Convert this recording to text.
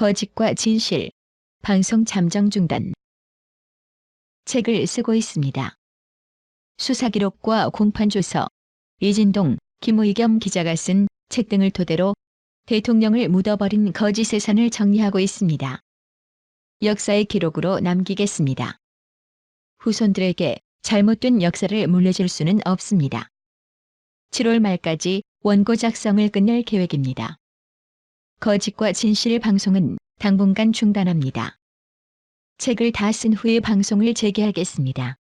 거짓과 진실, 방송 잠정 중단. 책을 쓰고 있습니다. 수사기록과 공판조서, 이진동, 김의겸 기자가 쓴 책 등을 토대로 대통령을 묻어버린 거짓의 산을 정리하고 있습니다. 역사의 기록으로 남기겠습니다. 후손들에게 잘못된 역사를 물려줄 수는 없습니다. 7월 말까지 원고 작성을 끝낼 계획입니다. 거짓과 진실 방송은 당분간 중단합니다. 책을 다 쓴 후에 방송을 재개하겠습니다.